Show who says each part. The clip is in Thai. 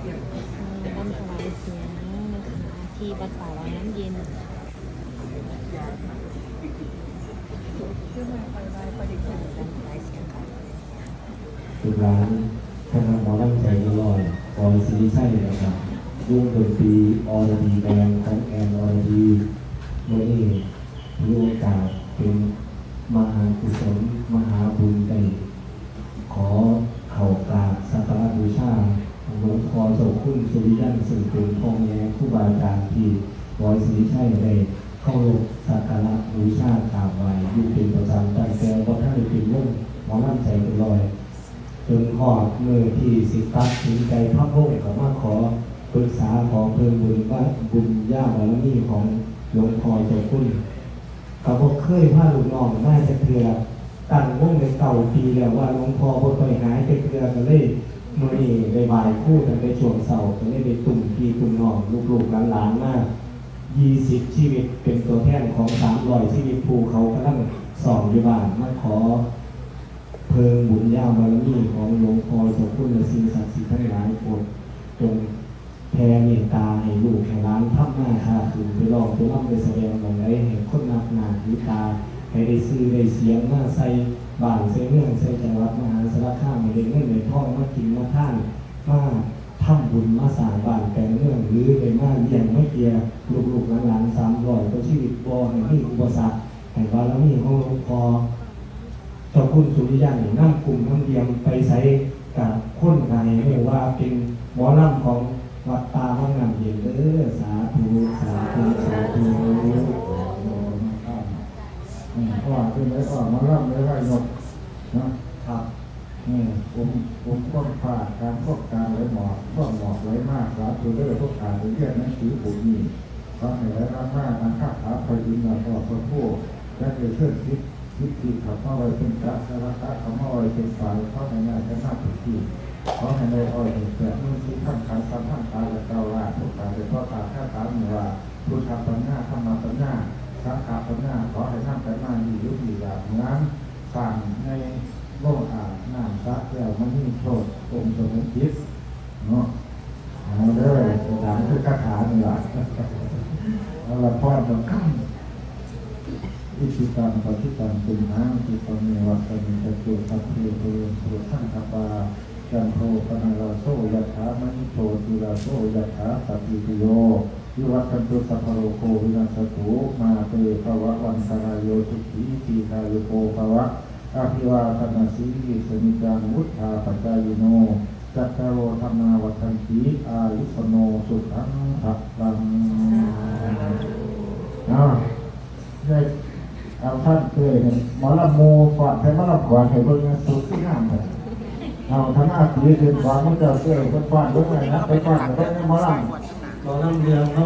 Speaker 1: ร่ำถวายเสียงนะคะที่วัดป่าวังน้ำเย็น
Speaker 2: ทุกร้านคณะหมอลำใจละลอยคอยซีรีส์ไส้นะครับวงดนตรีออร์ดีแบงของแอนออร์ดีเมื่อนี้มีโอกาสเป็นมหากุศลม หลวงพ่อเจ้าคุณสุริยันซึ่งเป็นพ่อแม่ครูบาอาจารย์ที่ร้อยซีรีส์ไส้ได้เข้าลงสักการะบูชากราบไว้อยู่เป็นประจำตั้งแต่วัดท่านเป็นวงหมอลำใจละลอยจนหอดมือที่สิตัดสินใจพักโลกเขามาขอปรึกษาขอเพิ่มบุญว่าบุญญาบารมีของหลวงพ่อเจ้าคุณเขาบอกเคยพาลูกน้องน่าจะเถื่อตั้งวงในเก่าปีแล้วว่าหลวงพ่อบ่ต่อยหายจะเถื่อก็เลย มื่อนี้ได้บายคู่กันในช่วงเสาร์ก็เลยได้ตุ่มพี่ตุ่มน้องลูกๆหลานๆมากยี่สิบชีวิตเป็นตัวแทนของสามร้อยชีวิตภูเขากำลังสอนอยู่บ้านมาขอ เพลิงบุญญาบารมีของหลวงพ่อเจ้าคุณและสิ่งศักดิ์สิทธิ์ทั้งหลายโปรดจงแผ่เมตตาให้ลูกให้ร้านทับหน้าคาคืนไปลองไปร่ำไปแสดงมองไรให้คนนับหนาวิตาให้ได้ซื้อได้เสียงมาใส่บ้านใส่เมืองใส่จังหวัดมหาสารคามให้ได้เงินได้ทอง กินมาท่านมาทำบุญมาสร้างบ้านแปลงเมืองหรือได้มาเลี้ยงไม่เกียร์ลูกๆหลานๆสามร้อยก็ชีวิตบ่ให้มีอุปสรรคให้บารมีของหลวงพ่อเจ้าคุณสุริยันนั่งกลุ่มน้ำเดียมไปใช้กับคนไทยเรียกว่าเป็นหมอลำของวัดตาวังนำเย็นเด้อสาธุสาธุสาธุ
Speaker 3: เพราะว่าเป็นไรก็มาล่ำเลยว่าหยกนะครับ นี่ผมผมก็ผ่าการพวกการไหลหมอกพวกหมอกไหลมากสาธุเด้อพวกการเรียนหนังสือผมนี่เพราะไหนไหลมากมากการข้าขาพยินมาพอพอผู้และจะเชื่อคิดคิดที่ขับมาไว้เป็นกะสารกะขับมาไว้เป็นฝ่ายเพราะในงานจะน่าผิดที่เพราะในในอ้อยเสียมือที่ข้างขาสามข้างตาและเกาว่าทุกกาเป็นพ่อตาข้าตาเหนือผู้ทำปัญญาทำมาปัญญาสังขารปัญญาขอให้ท่านั่งไปมาดียุดีแบบนั้นสั่งในโลกอาบน้ำซักแก้วมันนี่โทษอง ค์สมุทิศเนาะเอาเด้อหลังคือคาถานี่ล่ะเอาละพ่อจะขั้นอิสิตังปฏิตังตุนังติปะเมวัตมิตตุสัพเพเทสุสังคปาจันโทปนาลาโซยัตถามณิโตติลาโซยัตถาสัพพิติโยวิวัตตันตุสัพพโลโควินัสตุมาเตภวะวันตรายโยสุขีทีคายโกภวะอภิวาทนาสีสมิจังวุฒาปัจจายโน จัตตารโอธรรมาวัฏันติอายุสโนสุขังภัลังเอาได้เอาท่านเคยเห็นหมอลำโมก่อนให้หมอลำก่อนให้เบิ่งสุดที่งามเลยเอาทำหน้าสีเดินก่อนมันจะเกิดเป็นก่อนเบิ่งเลยนะไปก่อนเบิ่งหมอลำ
Speaker 2: ตอนน้ำเรืองเขา